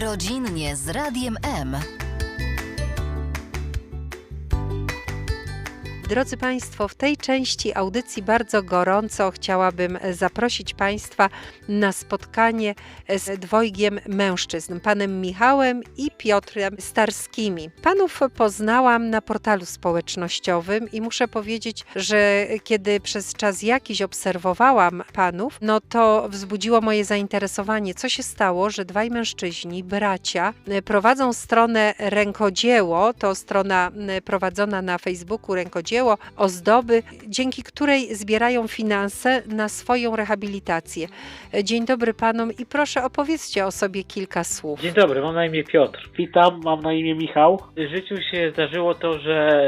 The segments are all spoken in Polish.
Rodzinnie z Radiem M. Drodzy Państwo, w tej części audycji bardzo gorąco chciałabym zaprosić Państwa na spotkanie z dwojgiem mężczyzn, panem Michałem i Piotrem Starskimi. Panów poznałam na portalu społecznościowym i muszę powiedzieć, że kiedy przez czas jakiś obserwowałam panów, no to wzbudziło moje zainteresowanie. Co się stało, że dwaj mężczyźni, bracia, prowadzą stronę Rękodzieło, to strona prowadzona na Facebooku Rękodzieło, ozdoby, dzięki której zbierają finanse na swoją rehabilitację. Dzień dobry panom i proszę opowiedzcie o sobie kilka słów. Dzień dobry, mam na imię Piotr. Witam, mam na imię Michał. W życiu się zdarzyło to, że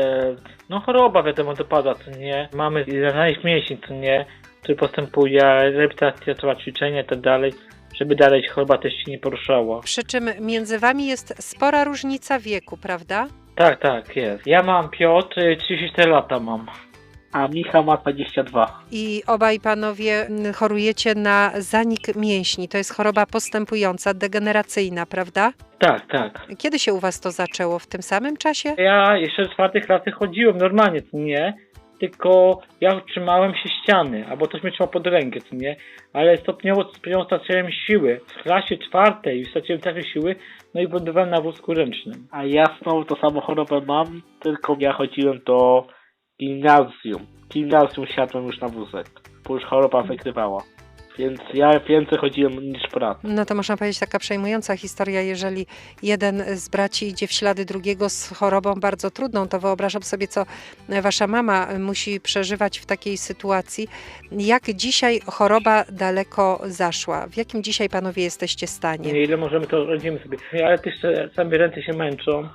no choroba wiadomo dopada, to nie. Mamy znaleźć mięsień, to nie, który postępuje, rehabilitacja, trwa ćwiczenia i tak dalej, żeby dalej choroba też się nie poruszała. Przy czym między wami jest spora różnica wieku, prawda? Tak, tak, jest. Ja mam Piotr, y, 34 lata mam. A Michał ma 22. I obaj panowie mm, chorujecie na zanik mięśni. To jest choroba postępująca, degeneracyjna, prawda? Tak, tak. Kiedy się u was to zaczęło? W tym samym czasie? Ja jeszcze w czwartej klasy chodziłem normalnie, to nie, tylko ja trzymałem się ściany, albo ktoś mnie trzymał pod rękę, to nie, ale stopniowo, stopniowo straciłem siły. W klasie czwartej już straciłem takie siły, no i wylądowałem na wózku ręcznym. A ja znowu to samo chorobę mam, tylko ja chodziłem do gimnazjum. Gimnazjum siadłem już na wózek, bo już choroba wykrywała. Więc ja więcej chodziłem niż brat. No to można powiedzieć taka przejmująca historia, jeżeli jeden z braci idzie w ślady drugiego z chorobą bardzo trudną, to wyobrażam sobie, co wasza mama musi przeżywać w takiej sytuacji. Jak dzisiaj choroba daleko zaszła? W jakim dzisiaj panowie jesteście stanie? Nie, ile możemy, to radzimy sobie. Ale też sami ręce się męczą.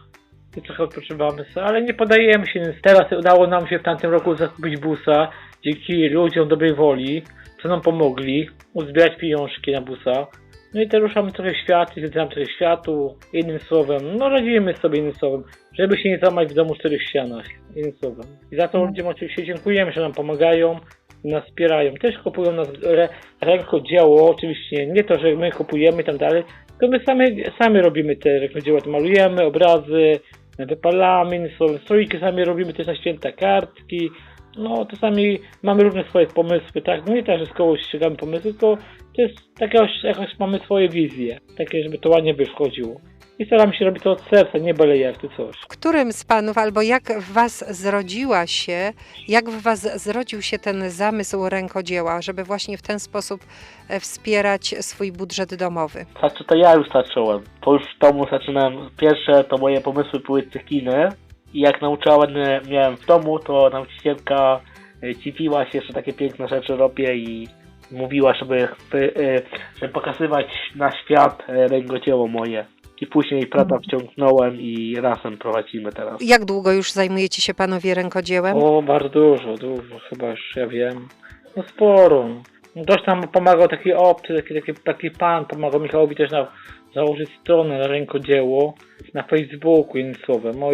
I trochę odpoczywamy sobie, ale nie podajemy się. Teraz udało nam się w tamtym roku zakupić busa dzięki ludziom dobrej woli, co nam pomogli uzbierać pieniążki na busa. No i teraz ruszamy trochę świat, zwiedzamy trochę światu, jednym słowem, no radzimy sobie jednym słowem, żeby się nie zamać w domu w czterech ścianach, jednym słowem. I za to ludziom oczywiście dziękujemy, że nam pomagają, nas wspierają. Też kupują nas re, rękodzieło, oczywiście nie to, że my kupujemy i tak dalej, tylko my sami, sami robimy te rękodzieła, to malujemy, obrazy, wypalamy, słowem, stroiki sami robimy też na święta kartki, no czasami mamy różne swoje pomysły, tak, no nie tak, że z kogoś ściągamy pomysły, tylko to jest takie, jakoś mamy swoje wizje, takie, żeby to ładnie wychodziło. I staramy się robić to od serca, nie byle jak czy coś. W którym z panów, albo jak w was zrodziła się, jak w was zrodził się ten zamysł rękodzieła, żeby właśnie w ten sposób e, wspierać swój budżet domowy? Znaczy to ja już zacząłem. To już w domu zaczynałem. Pierwsze to moje pomysły były cykiny. I jak nauczyłem, miałem w domu, to nauczycielka e, dziwiła się, że takie piękne rzeczy robię i mówiła, żeby, e, żeby pokazywać na świat e, rękodzieło moje. I później brata wciągnąłem i razem prowadzimy teraz. Jak długo już zajmujecie się panowie rękodziełem? O, bardzo dużo, dużo, chyba już ja wiem. No sporo. No, Dość nam pomagał taki obcy, taki, taki, taki pan, pomagał Michałowi też na, założyć stronę na rękodzieło na Facebooku, jednym słowem. No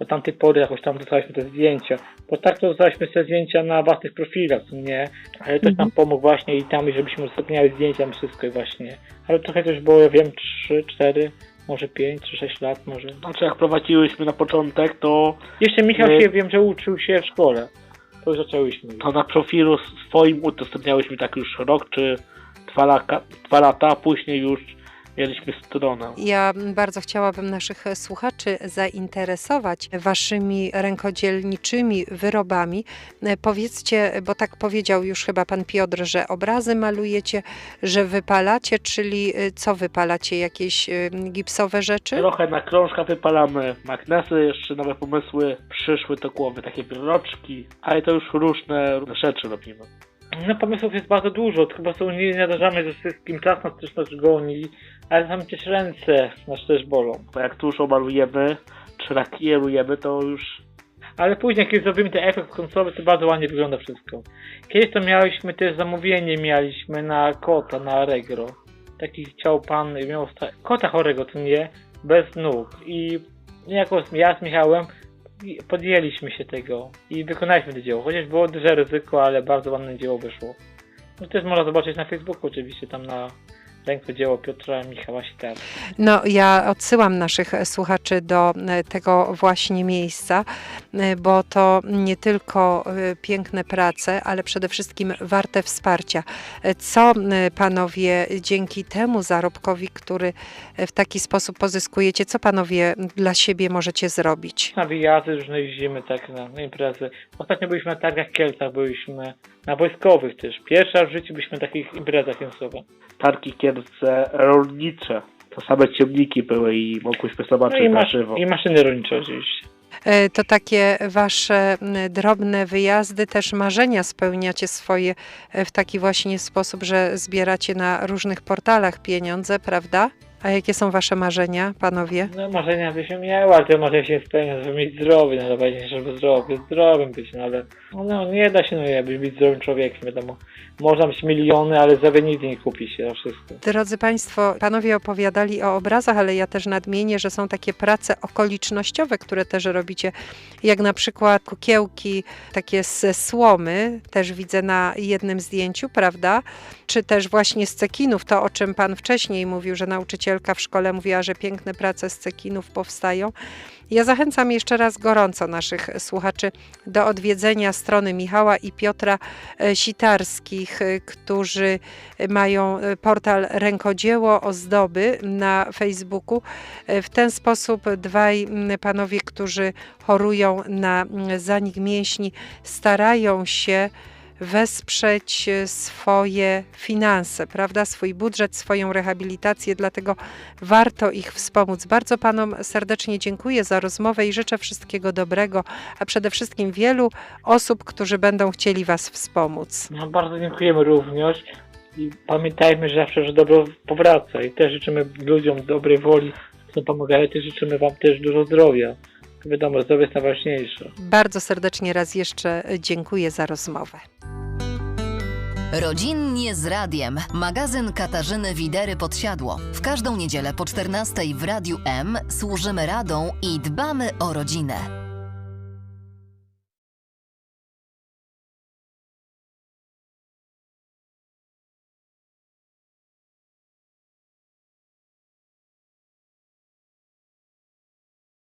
od tamtej pory jakoś tam dostaliśmy te zdjęcia. Bo tak to dostaliśmy te zdjęcia na własnych profilach, nie? Ale też nam pomógł właśnie i tam, żebyśmy udostępniali zdjęcia wszystko i właśnie. Ale trochę też było, ja wiem, 3, 4, może 5 czy 6 lat może. Znaczy jak prowadziłyśmy na początek, to, Jeszcze Michał My- się, wiem, że uczył się w szkole. To już zaczęłyśmy. to na profilu swoim udostępniałyśmy tak już rok czy dwa, laka, dwa lata, a później już mieliśmy stronę. Ja bardzo chciałabym naszych słuchaczy zainteresować waszymi rękodzielniczymi wyrobami. Powiedzcie, bo tak powiedział już chyba pan Piotr, że obrazy malujecie, że wypalacie, czyli e, co wypalacie? Jakieś e, gipsowe rzeczy? Trochę na krążka wypalamy magnesy, jeszcze nowe pomysły przyszły do głowy, takie wyroczki, ale to już różne rzeczy robimy. No pomysłów jest bardzo dużo, po prostu nie nadarzamy ze wszystkim, czas nas też nas goni, ale tam też ręce nas też bolą. Bo jak dużo malujemy, czy lakierujemy, to już Ale później, kiedy zrobimy ten efekt końcowy, to bardzo ładnie wygląda wszystko. Kiedyś to mieliśmy też zamówienie, mieliśmy na kota, na Allegro. Taki chciał pan, miał kota chorego, to nie, bez nóg. I jako ja z Michałem podjęliśmy się tego i wykonaliśmy to dzieło. Chociaż było duże ryzyko, ale bardzo ładne dzieło wyszło. No też można zobaczyć na Facebooku oczywiście, tam na rękodzieło Piotra Michała Sitar. No, ja odsyłam naszych słuchaczy do e, tego właśnie miejsca, e, bo to nie tylko e, piękne prace, ale przede wszystkim warte wsparcia. Co panowie dzięki temu zarobkowi, który w taki sposób pozyskujecie, co panowie dla siebie możecie zrobić? Na wyjazdy różne jeździmy tak na, na imprezy. Ostatnio byliśmy na targach Kielcach, byliśmy na wojskowych też. Pierwszy raz w życiu byliśmy na takich imprezach językowych. Targi Kielce rolnicze. To same ciągniki były i mogłyśmy No zobaczyć i, na żywo. i maszyny rolnicze oczywiście. E, To takie wasze drobne wyjazdy, też marzenia spełniacie swoje e, w taki właśnie sposób, że zbieracie na różnych portalach pieniądze, prawda? A jakie są wasze marzenia, panowie? No marzenia by się miały, ale te marzenia się spełnia, żeby mieć zdrowie, no najbardziej, żeby zdrowie, zdrowym być, no ale no, nie da się no nie, być zdrowym człowiekiem, wiadomo. Można mieć miliony, ale zdrowie nigdy nie kupi się wszystko. Drodzy Państwo, panowie opowiadali o obrazach, ale ja też nadmienię, że są takie prace okolicznościowe, które też robicie, jak na przykład kukiełki takie ze słomy, też widzę na jednym zdjęciu, prawda? Czy też właśnie z cekinów, to o czym Pan wcześniej mówił, że nauczycielka w szkole mówiła, że piękne prace z cekinów powstają. Ja zachęcam jeszcze raz gorąco naszych słuchaczy do odwiedzenia strony Michała i Piotra e, Sitarskich, e, którzy mają e, portal Rękodzieło Ozdoby na Facebooku. W ten sposób dwaj m, panowie, którzy chorują na m, zanik mięśni, starają się wesprzeć e, swoje finanse, prawda, swój budżet, swoją rehabilitację, dlatego warto ich wspomóc. Bardzo Panom serdecznie dziękuję za rozmowę i życzę wszystkiego dobrego, a przede wszystkim wielu osób, którzy będą chcieli Was wspomóc. No bardzo dziękujemy również i pamiętajmy że zawsze, że dobro powraca i też życzymy ludziom dobrej woli, co pomagają, też życzymy Wam też dużo zdrowia. Wiadomo, zdrowie jest najważniejsze. Bardzo serdecznie raz jeszcze dziękuję za rozmowę. Rodzinnie z radiem. Magazyn Katarzyny Widery Podsiadło. W każdą niedzielę po 14 w Radiu M służymy radą i dbamy o rodzinę.